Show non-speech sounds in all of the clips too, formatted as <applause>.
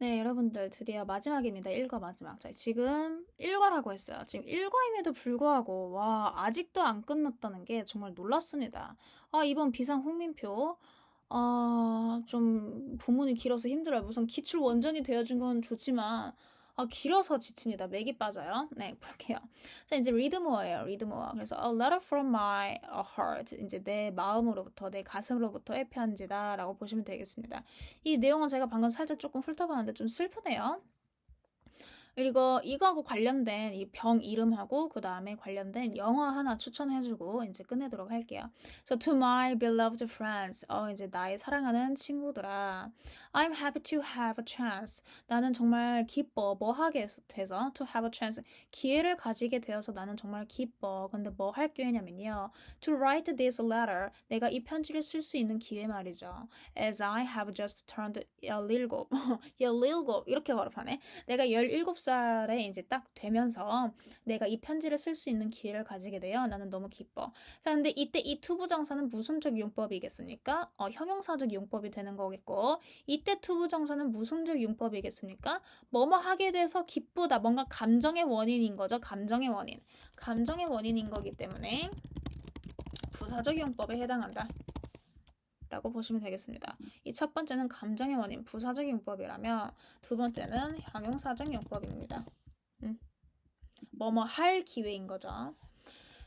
네, 여러분들 드디어 마지막입니다. 1과 마지막. 자, 지금 1과라고 했어요. 지금 1과임에도 불구하고 와, 아직도 안 끝났다는 게 정말 놀랐습니다. 아, 이번 비상 홍민표 아, 좀 부문이 길어서 힘들어요. 우선 기출 원전이 되어 준 건 좋지만 아, 길어서 지칩니다. 맥이 빠져요. 네, 볼게요. 자, 이제 read more. 그래서 a letter from my heart. 이제 내 마음으로부터, 내 가슴으로부터의 편지다라고 보시면 되겠습니다. 이 내용은 제가 방금 살짝 조금 훑어봤는데 좀 슬프네요. 그리고 이거하고 관련된 이 병 이름하고 그 다음에 관련된 영화 하나 추천해주고 이제 끝내도록 할게요. So to my beloved friends, 어 이제 나의 사랑하는 친구들아, I'm happy to have a chance. 나는 정말 기뻐, 뭐 하게 돼서 to have a chance 기회를 가지게 되어서 나는 정말 기뻐. 근데 뭐 할 기회냐면요, to write this letter. 내가 이 편지를 쓸 수 있는 기회 말이죠. As I have just turned 17, 17 <laughs> 이렇게 발음하네. 내가 17살 에 이제 딱 되면서 내가 이 편지를 쓸 수 있는 기회를 가지게 되어 나는 너무 기뻐. 자, 근데 이때 이 투부정사는 무슨적 용법이겠습니까? 어, 형용사적 용법이 되는 거겠고, 이때 투부정사는 무슨적 용법이겠습니까? 뭐뭐 하게 돼서 기쁘다. 뭔가 감정의 원인인 거죠. 감정의 원인. 감정의 원인인 거기 때문에 부사적 용법에 해당한다. 라고 보시면 되겠습니다. 이 첫 번째는 감정의 원인, 부사적 용법이라며 두 번째는 형용사적 용법입니다. 음. 뭐뭐 할 기회인 거죠.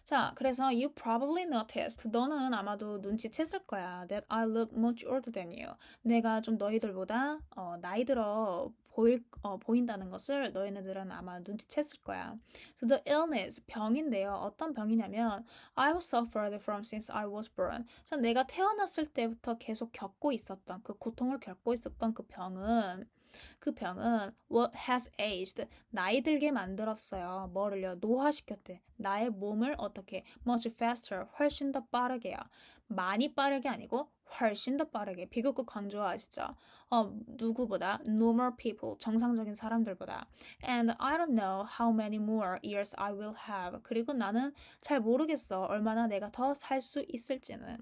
자, 그래서 you probably noticed. 너는 아마도 눈치챘을 거야. That I look much older than you. 내가 좀 너희들보다 어, 나이 들어 보일, 어, 보인다는 것을 너희네들은 아마 눈치챘을 거야. So the illness, 병인데요. 어떤 병이냐면 I was suffered from since I was born. 자, 내가 태어났을 때부터 계속 겪고 있었던 그 고통을 겪고 있었던 그 병은 그 병은 what has aged 나이 들게 만들었어요. 뭐를요? 노화시켰대. 나의 몸을 어떻게 much faster 훨씬 더 빠르게요. 많이 빠르게 아니고 훨씬 더 빠르게 비교급 강조하시죠. 어, 누구보다 normal people 정상적인 사람들보다. And I don't know how many more years I will have. 그리고 나는 잘 모르겠어 얼마나 내가 더 살 수 있을지는.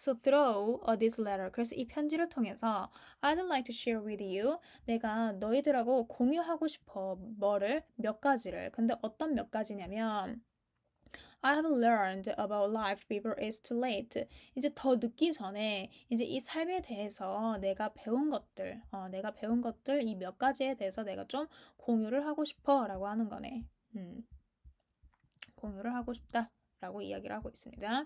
So through this letter. 그래서 이 편지를 통해서 I'd like to share with you. 내가 너희들하고 공유하고 싶어. 뭐를? 몇 가지를. 근데 어떤 몇 가지냐면 I have learned about life before it's too late. 이제 더 늦기 전에 이제 이 삶에 대해서 내가 배운 것들, 어, 내가 배운 것들 이 몇 가지에 대해서 내가 좀 공유를 하고 싶어라고 하는 거네. 음. 공유를 하고 싶다. 라고 이야기를 하고 있습니다.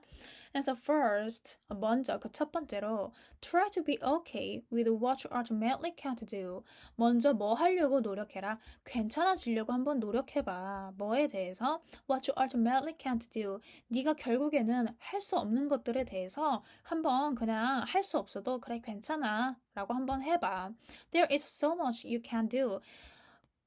그래서 first, 먼저 그 첫 번째로 try to be okay with what you ultimately can't do. 먼저 뭐 하려고 노력해라. 괜찮아지려고 한번 노력해봐. 뭐에 대해서 what you ultimately can't do. 네가 결국에는 할 수 없는 것들에 대해서 한번 그냥 할 수 없어도 그래 괜찮아 라고 한번 해봐. There is so much you can do.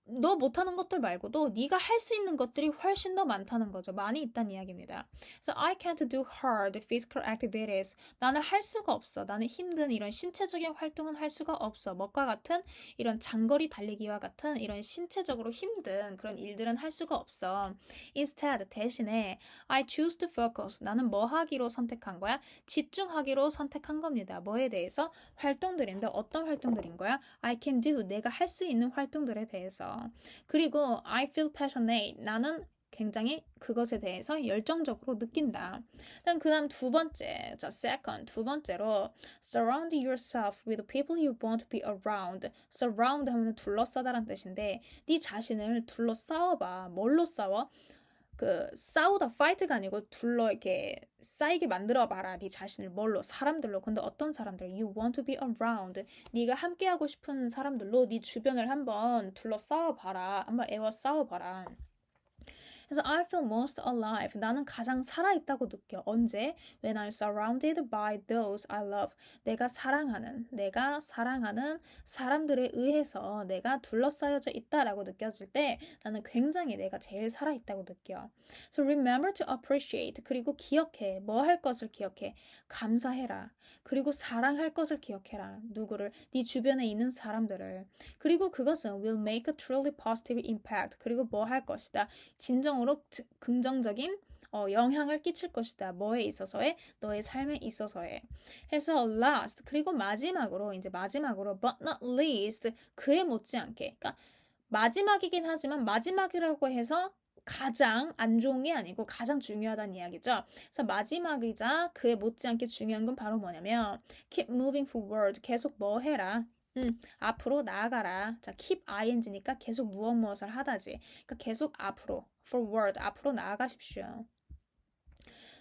너 못하는 것들 말고도 네가 할 수 있는 것들이 훨씬 더 많다는 거죠. 많이 있다는 이야기입니다. So I can't do hard physical activities. 나는 할 수가 없어. 나는 힘든 이런 신체적인 활동은 할 수가 없어. 뭐과 같은 이런 장거리 달리기와 같은 이런 신체적으로 힘든 그런 일들은 할 수가 없어. Instead 대신에 I choose to focus. 나는 뭐 하기로 선택한 거야? 집중하기로 선택한 겁니다. 뭐에 대해서? 활동들인데 어떤 활동들인 거야? I can do. 내가 할 수 있는 활동들에 대해서. 그리고 I feel passionate. 나는 굉장히 그것에 대해서 열정적으로 느낀다. 그 다음 두 번째, 자, second, 두 번째로 surround yourself with people you want to be around. surround 하면 둘러싸다란 뜻인데 네 자신을 둘러싸워봐. 뭘로 싸워? 그 싸우다 fight가 아니고 둘러 이렇게 쌓이게 만들어 봐라 네 자신을 뭘로? 사람들로. 근데 어떤 사람들? You want to be around. 네가 함께 하고 싶은 사람들로 네 주변을 한번 둘러 싸워 봐라. 한번 애워 싸워 봐라 그래서 I feel most alive. 나는 가장 살아있다고 느껴. 언제? When I'm surrounded by those I love. 내가 사랑하는, 내가 사랑하는 사람들에 의해서 내가 둘러싸여져 있다라고 느껴질 때 나는 굉장히 내가 제일 살아있다고 느껴. So remember to appreciate. 그리고 기억해. 뭐 할 것을 기억해. 감사해라. 그리고 사랑할 것을 기억해라. 누구를? 네 주변에 있는 사람들을. 그리고 그것은 will make a truly positive impact. 그리고 뭐 할 것이다. 진 정으로 긍정적인 어, 영향을 끼칠 것이다. 뭐에 있어서의 너의 삶에 있어서의. 해서 last 그리고 마지막으로 이제 마지막으로 but not least 그에 못지않게. 그러니까 마지막이긴 하지만 마지막이라고 해서 가장 안 좋은 게 아니고 가장 중요하다는 이야기죠. 그래서 마지막이자 그에 못지않게 중요한 건 바로 뭐냐면 keep moving forward 계속 뭐 해라. 음, 앞으로 나아가라. 자, keep ing니까 계속 무엇 무엇을 하다지. 그러니까 계속 앞으로 forward 앞으로 나아가십시오.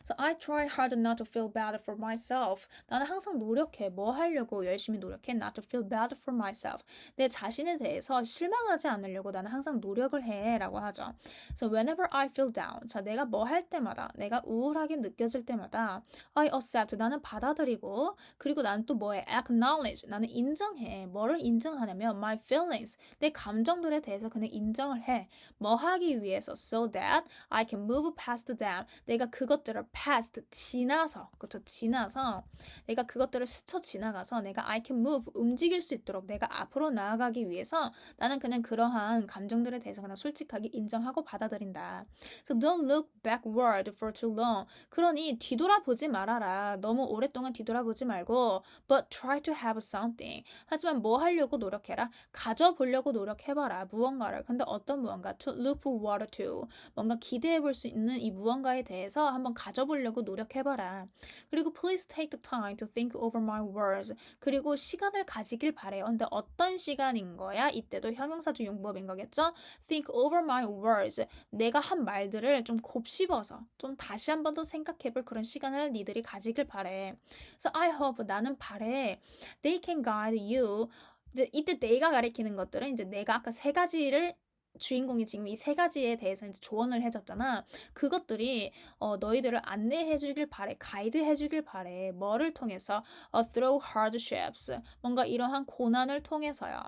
So I try hard not to feel bad for myself. 나는 항상 노력해. 뭐 하려고 열심히 노력해. Not to feel bad for myself. 내 자신에 대해서 실망하지 않으려고 나는 항상 노력을 해. 라고 하죠. So whenever I feel down. 자, 내가 뭐 할 때마다, 내가 우울하게 느껴질 때마다 I accept. 나는 받아들이고, 그리고 나는 또 뭐해? acknowledge. 나는 인정해. 뭐를 인정하냐면 my feelings. 내 감정들에 대해서 그냥 인정을 해. 뭐 하기 위해서 so that I can move past them. 내가 그것들을 past 지나서 그렇죠 지나서 내가 그것들을 스쳐 지나가서 내가 I can move 움직일 수 있도록 내가 앞으로 나아가기 위해서 나는 그냥 그러한 감정들에 대해서 그냥 솔직하게 인정하고 받아들인다. So don't look backward for too long. 그러니 뒤돌아보지 말아라. 너무 오랫동안 뒤돌아보지 말고 but try to have something. 하지만 뭐 하려고 노력해라. 가져보려고 노력해봐라. 무언가를. 근데 어떤 무언가? To look forward to. 뭔가 기대해 볼 수 있는 이 무언가에 대해서 한번 가져 보려고 노력해봐라. 그리고 please take the time to think over my words. 그리고 시간을 가지길 바래요. 근데 어떤 시간인 거야? 이때도 형용사주 용법인 거겠죠? think over my words. 내가 한 말들을 좀 곱씹어서 좀 다시 한 번 더 생각해볼 그런 시간을 니들이 가지길 바래. So I hope 나는 바래. They can guide you. 이제 이때 내가 가리키는 것들은 이제 내가 아까 세 가지를 주인공이 지금 이 세 가지에 대해서 이제 조언을 해줬잖아. 그것들이 어, 너희들을 안내해주길 바래, 가이드해주길 바래. 뭐를 통해서? Uh, through hardships. 뭔가 이러한 고난을 통해서요.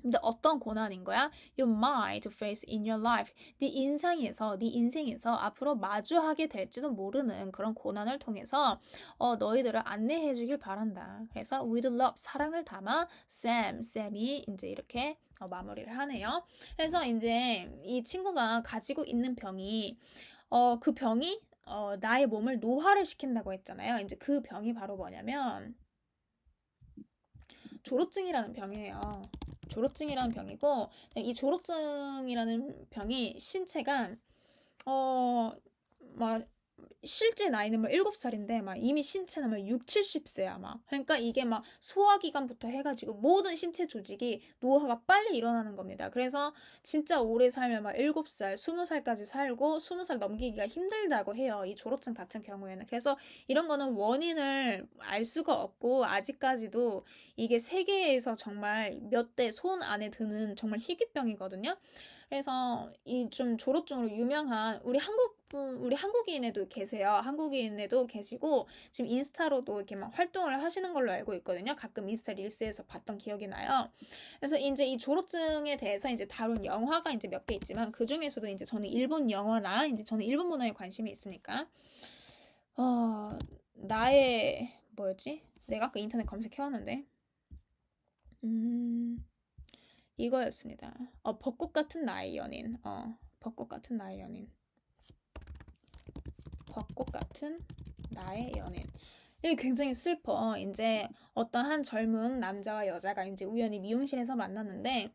근데 어떤 고난인 거야? You might face in your life. 네 인생에서, 네 인생에서 앞으로 마주하게 될지도 모르는 그런 고난을 통해서 어, 너희들을 안내해 주길 바란다. 그래서 with love, 사랑을 담아 Sam, Sam이 이제 이렇게 어, 마무리를 하네요. 그래서 이제 이 친구가 가지고 있는 병이 어, 그 병이 어, 나의 몸을 노화를 시킨다고 했잖아요. 이제 그 병이 바로 뭐냐면 졸업증이라는 병이에요. 졸업증이라는 병이고 이 졸업증이라는 병이 신체가 어막 실제 나이는 막 7살인데 막 이미 신체는 막 6, 70세야 막. 그러니까 이게 막 소화 기관부터 해 가지고 모든 신체 조직이 노화가 빨리 일어나는 겁니다. 그래서 진짜 오래 살면 막 7살, 20살까지 살고 20살 넘기기가 힘들다고 해요. 이 졸업증 같은 경우에는. 그래서 이런 거는 원인을 알 수가 없고 아직까지도 이게 세계에서 정말 몇 대 손 안에 드는 정말 희귀병이거든요. 그래서 이 좀 졸업증으로 유명한 우리 한국 분, 우리 한국인에도 계세요. 한국인에도 계시고 지금 인스타로도 이렇게 막 활동을 하시는 걸로 알고 있거든요. 가끔 인스타 릴스에서 봤던 기억이 나요. 그래서 이제 이 졸업증에 대해서 이제 다룬 영화가 이제 몇 개 있지만 그 중에서도 이제 저는 일본 영화나 이제 저는 일본 문화에 관심이 있으니까 어 나의 뭐였지? 내가 아까 인터넷 검색해왔는데 음. 이거였습니다. 어, 벚꽃 같은 나의 연인. 어, 벚꽃 같은 나의 연인. 같은 나의 연인. 이게 굉장히 슬퍼. 이제 어떤 한 젊은 남자와 여자가 이제 우연히 미용실에서 만났는데,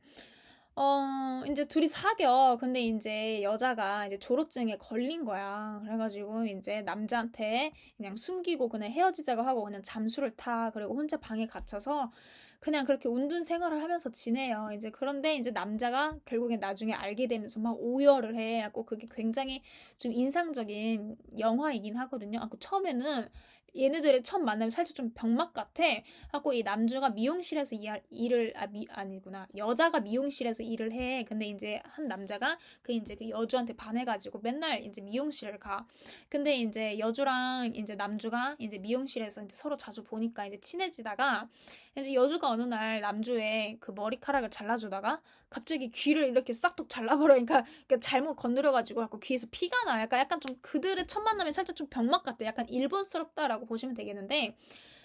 어, 이제 둘이 사겨. 근데 이제 여자가 이제 졸업증에 걸린 거야. 그래가지고 이제 남자한테 그냥 숨기고 그냥 헤어지자고 하고 그냥 잠수를 타. 그리고 혼자 방에 갇혀서 그냥 그렇게 운둔 생활을 하면서 지내요. 이제 그런데 이제 남자가 결국엔 나중에 알게 되면서 막 오열을 해. 갖고 그게 굉장히 좀 인상적인 영화이긴 하거든요. 아, 그 처음에는 얘네들의 첫 만남이 살짝 좀 병맛 같아. 하고 이 남주가 미용실에서 일을 아 미 아니구나 여자가 미용실에서 일을 해. 근데 이제 한 남자가 그 이제 그 여주한테 반해가지고 맨날 이제 미용실을 가. 근데 이제 여주랑 이제 남주가 이제 미용실에서 이제 서로 자주 보니까 이제 친해지다가 이제 여주가 어느 날 남주의 그 머리카락을 잘라주다가 갑자기 귀를 이렇게 싹둑 잘라버리니까 그러니까 잘못 건드려가지고 갖고 귀에서 피가 나. 약간 약간 좀 그들의 첫 만남이 살짝 좀 병맛 같아. 약간 일본스럽다라고 보시면 되겠는데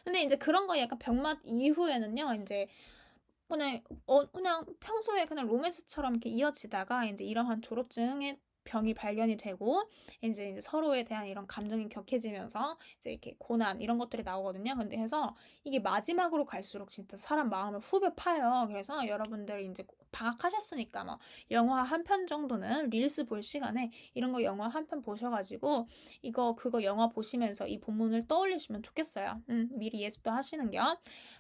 근데 이제 그런 거 약간 병맛 이후에는요 이제 그냥 어 그냥 평소에 그냥 로맨스처럼 이렇게 이어지다가 이제 이러한 졸업증에 병이 발견이 되고 이제 이제 서로에 대한 이런 감정이 격해지면서 이제 이렇게 고난 이런 것들이 나오거든요. 근데 해서 이게 마지막으로 갈수록 진짜 사람 마음을 후벼 파요. 그래서 여러분들 이제 방학하셨으니까 뭐 영화 한 편 정도는 릴스 볼 시간에 이런 거 영화 한 편 보셔가지고 이거 그거 영화 보시면서 이 본문을 떠올리시면 좋겠어요. 음, 미리 예습도 하시는 겸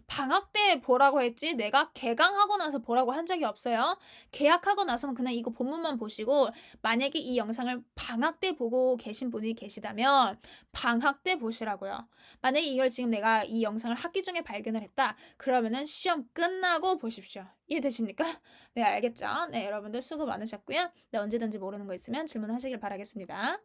방학 때 보라고 했지 내가 개강하고 나서 보라고 한 적이 없어요. 계약하고 나서는 그냥 이거 본문만 보시고 만약에 이 영상을 방학 때 보고 계신 분이 계시다면 방학 때 보시라고요. 만약에 이걸 지금 내가 이 영상을 학기 중에 발견을 했다. 그러면은 시험 끝나고 보십시오. 이해되십니까? 네, 알겠죠? 네, 여러분들 수고 많으셨고요. 네, 언제든지 모르는 거 있으면 질문하시길 바라겠습니다.